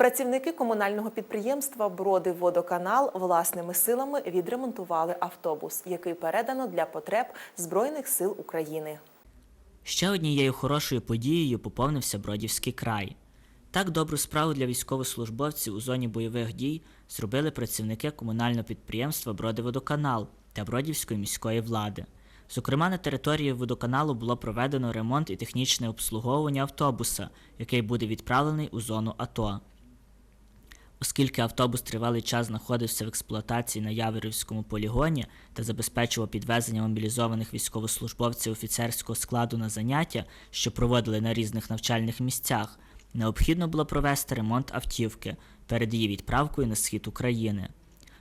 Працівники комунального підприємства Броди Водоканал власними силами відремонтували автобус, який передано для потреб Збройних сил України. Ще однією хорошою подією поповнився Бродівський край. Так добру справу для військовослужбовців у зоні бойових дій зробили працівники комунального підприємства Бродиводоканал та Бродівської міської влади. Зокрема, на території водоканалу було проведено ремонт і технічне обслуговування автобуса, який буде відправлений у зону АТО. Оскільки автобус тривалий час знаходився в експлуатації на Яворівському полігоні та забезпечував підвезення мобілізованих військовослужбовців офіцерського складу на заняття, що проводили на різних навчальних місцях, необхідно було провести ремонт автівки перед її відправкою на схід України.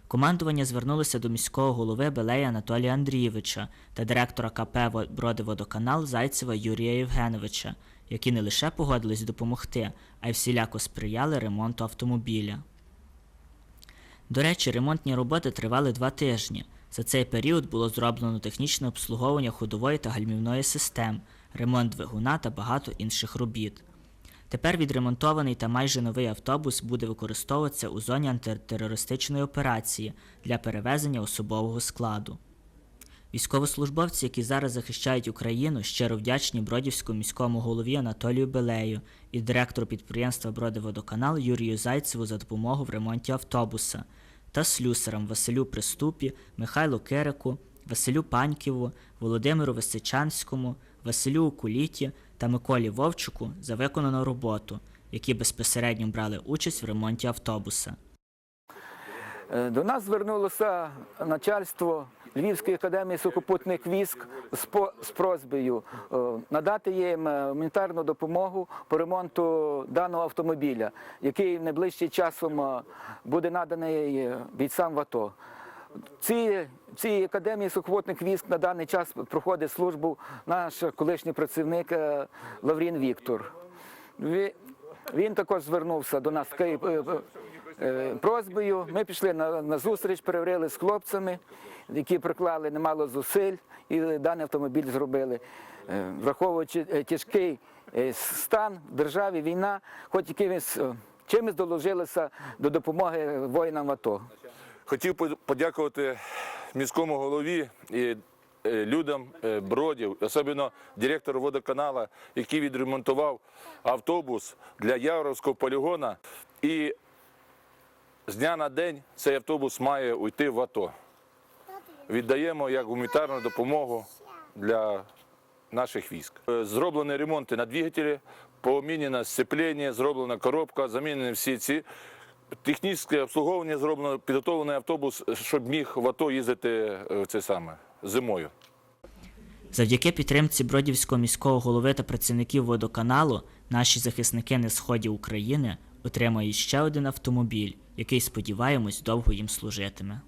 Командування звернулося до міського голови Белея Анатолія Андрійовича та директора КП Бродиводоканал Зайцева Юрія Євгеновича, які не лише погодились допомогти, а й всіляко сприяли ремонту автомобіля. До речі, ремонтні роботи тривали два тижні. За цей період було зроблено технічне обслуговування ходової та гальмівної систем, ремонт двигуна та багато інших робіт. Тепер відремонтований та майже новий автобус буде використовуватися у зоні антитерористичної операції для перевезення особового складу. Військовослужбовці, які зараз захищають Україну, щиро вдячні Бродівському міському голові Анатолію Белею і директору підприємства Бродиводоканал Юрію Зайцеву за допомогу в ремонті автобуса та слюсарам Василю Приступі, Михайлу Кирику, Василю Паньківу, Володимиру Висичанському, Василю Укуліті та Миколі Вовчуку за виконану роботу, які безпосередньо брали участь в ремонті автобуса. Е, До нас звернулося начальство Львівської академії сухопутних військ з, по, з просьбою е, надати їм е, гуманітарну допомогу по ремонту даного автомобіля, який найближчим часом буде наданий бійцям в АТО. Ці, цій академії сухопутних військ на даний час проходить службу наш колишній працівник е, Лаврін Віктор. Він також звернувся до нас е, е, просьбою. Ми пішли на, на зустріч, переговорили з хлопцями, які приклали немало зусиль, і даний автомобіль зробили. Враховуючи тяжкий стан в державі, війна, хоч якимось чимось доложилися до допомоги воїнам АТО. Хотів подякувати міському голові і е, людям е, бродів, особливо директору водоканалу, який відремонтував автобус для Яворівського полігона. І з дня на день цей автобус має уйти в АТО. Віддаємо як гуманітарну допомогу для наших військ. Е, Зроблені ремонти на двигателі, помінено сцеплення, зроблена коробка, замінені всі ці. Технічне обслуговування зроблено, підготовлений автобус, щоб міг в АТО їздити е, це саме зимою. Завдяки підтримці Бродівського міського голови та працівників водоканалу наші захисники на сході України отримають ще один автомобіль, який, сподіваємось, довго їм служитиме.